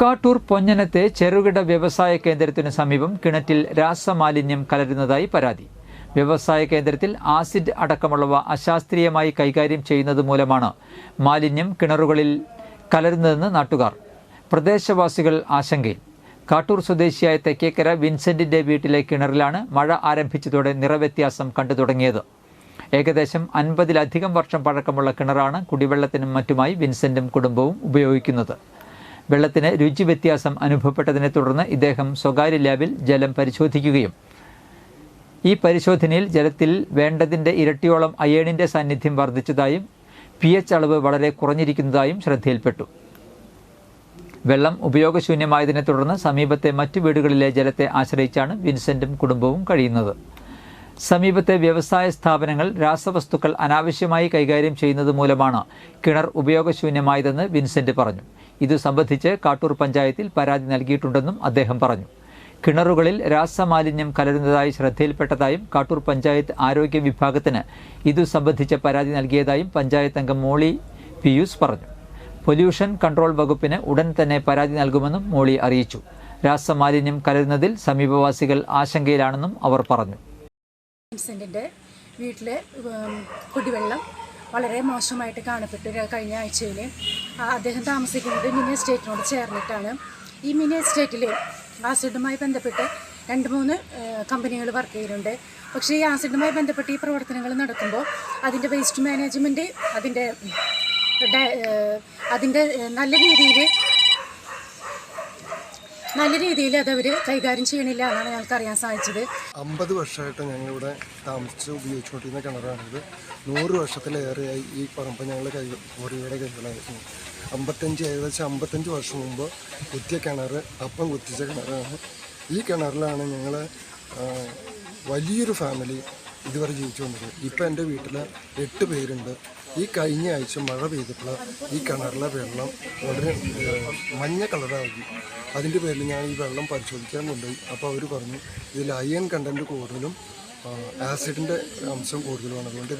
കാട്ടൂർ പൊഞ്ഞനത്തെ ചെറുകിട വ്യവസായ കേന്ദ്രത്തിനു സമീപം കിണറ്റിൽ രാസമാലിന്യം കലരുന്നതായി പരാതി. വ്യവസായ കേന്ദ്രത്തിൽ ആസിഡ് അടക്കമുള്ളവ അശാസ്ത്രീയമായി കൈകാര്യം ചെയ്യുന്നത് മൂലമാണ് മാലിന്യം കിണറുകളിൽ കലരുന്നതെന്ന് നാട്ടുകാർ. പ്രദേശവാസികൾ ആശങ്കയിൽ. കാട്ടൂർ സ്വദേശിയായ തെക്കേക്കര വിൻസെന്റിന്റെ വീട്ടിലെ കിണറിലാണ് മഴ ആരംഭിച്ചതോടെ നിറവ്യത്യാസം കണ്ടു തുടങ്ങിയത്. ഏകദേശം അൻപതിലധികം വർഷം പഴക്കമുള്ള കിണറാണ് കുടിവെള്ളത്തിനും മറ്റുമായി വിൻസെന്റും കുടുംബവും ഉപയോഗിക്കുന്നത്. വെള്ളത്തിന് രുചി വ്യത്യാസം അനുഭവപ്പെട്ടതിനെ തുടർന്ന് ഇദ്ദേഹം സ്വകാര്യ ലാബിൽ ജലം പരിശോധിക്കുകയും. ഈ പരിശോധനയിൽ ജലത്തിൽ വേണ്ടതിന്റെ ഇരട്ടിയോളം അയേണിന്റെ സാന്നിധ്യം വർദ്ധിച്ചതായും പി എച്ച് അളവ് വളരെ കുറഞ്ഞിരിക്കുന്നതായും ശ്രദ്ധയിൽപ്പെട്ടു. വെള്ളം ഉപയോഗശൂന്യമായതിനെ തുടർന്ന് സമീപത്തെ മറ്റു വീടുകളിലെ ജലത്തെ ആശ്രയിച്ചാണ് വിൻസെന്റും കുടുംബവും കഴിയുന്നത്. സമീപത്തെ വ്യവസായ സ്ഥാപനങ്ങൾ രാസവസ്തുക്കൾ അനാവശ്യമായി കൈകാര്യം ചെയ്യുന്നത് മൂലമാണ് കിണർ ഉപയോഗശൂന്യമായതെന്ന് വിൻസെന്റ് പറഞ്ഞു. ഇതു സംബന്ധിച്ച് കാട്ടൂർ പഞ്ചായത്തിൽ പരാതി നൽകിയിട്ടുണ്ടെന്നും അദ്ദേഹം പറഞ്ഞു. കിണറുകളിൽ രാസമാലിന്യം കലരുന്നതായി ശ്രദ്ധയിൽപ്പെട്ടതായും കാട്ടൂർ പഞ്ചായത്ത് ആരോഗ്യ വിഭാഗത്തിന് ഇതു സംബന്ധിച്ച പരാതി നൽകിയതായും പഞ്ചായത്ത് അംഗം മോളി പിയൂസ് പറഞ്ഞു. പൊല്യൂഷൻ കൺട്രോൾ വകുപ്പിന് ഉടൻ തന്നെ പരാതി നൽകുമെന്നും മോളി അറിയിച്ചു. രാസമാലിന്യം കലരുന്നതിൽ സമീപവാസികൾ ആശങ്കയിലാണെന്നും അവർ പറഞ്ഞു. വിൻസെന്റിന്റെ വീട്ടിൽ കുടിവെള്ളം വളരെ മോശമായിട്ട് കാണപ്പെട്ടു കഴിഞ്ഞ ആഴ്ചയിൽ അദ്ദേഹം താമസിക്കുന്നത് മിനി എസ്റ്റേറ്റിനോട് ചേർന്നിട്ടാണ്. ഈ മിനി എസ്റ്റേറ്റിൽ ആസിഡുമായി ബന്ധപ്പെട്ട് രണ്ട് മൂന്ന് കമ്പനികൾ വർക്ക് ചെയ്യുന്നുണ്ട്. പക്ഷേ ഈ ആസിഡുമായി ബന്ധപ്പെട്ട് ഈ പ്രവർത്തനങ്ങൾ നടക്കുമ്പോൾ അതിന്റെ വേസ്റ്റ് മാനേജ്മെന്റ് അതിന്റെ അതിന്റെ നല്ല രീതിയിൽ നല്ല രീതിയിൽ അതവർ കൈകാര്യം ചെയ്യണില്ല എന്നാണ് ഞങ്ങൾക്ക് അറിയാൻ സാധിച്ചത്. അമ്പത് വർഷമായിട്ട് ഞങ്ങളിവിടെ താമസിച്ച് ഉപയോഗിച്ചുകൊണ്ടിരുന്ന കിണറാണിത്. നൂറ് വർഷത്തിലേറെയായി ഈ പറമ്പ് ഞങ്ങൾ കൈ കോറിയുടെ കൈകളായിരുന്നു അമ്പത്തഞ്ച് ഏകദേശം അമ്പത്തഞ്ച് വർഷം മുമ്പ് കുത്തിയ കിണർ അപ്പം കുത്തിച്ച കിണറാണ്. ഈ കിണറിലാണ് ഞങ്ങൾ വലിയൊരു ഫാമിലി ഇതുവരെ ജീവിച്ചുകൊണ്ടിരുന്നത്. ഇപ്പം എന്റെ വീട്ടിൽ എട്ട് പേരുണ്ട്. ഈ കഴിഞ്ഞ ആഴ്ച മഴ പെയ്തപ്പോൾ ഈ കിണറിലെ വെള്ളം വളരെ മഞ്ഞ കളറാക്കി അതിന്റെ പേരിൽ ഞാൻ ഈ വെള്ളം പരിശോധിക്കാൻ കൊണ്ടുപോയി. അപ്പോൾ അവർ പറഞ്ഞു ഇതിൽ അയൺ കണ്ടന്റ് കൂടുതലും ആസിഡിന്റെ അംശം കൂടുതലുമാണ്. അതുകൊണ്ട്